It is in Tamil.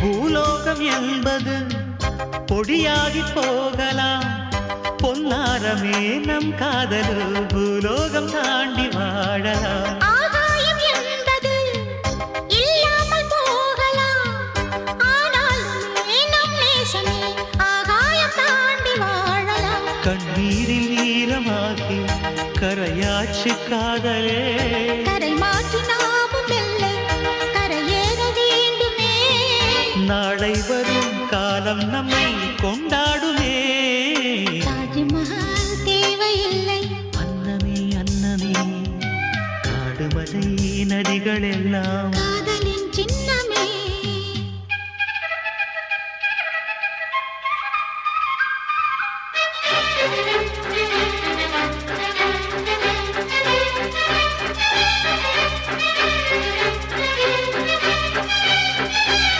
பூலோகம் என்பது பொடியாகி போகலாம். பொன்னாரமே நம் காதலு பூலோகம் தாண்டி வாழலாம். கண்ணீரில் ஈரமாகி கரையாச்சு காதலே. கரை மாற்றி நாளை வரும் காலம் நம்மை கொண்டாடுமே. தாஜ்மஹால் தேவையில்லை. அன்னமே அன்னமே காடுமலை நதிகள் எல்லாம்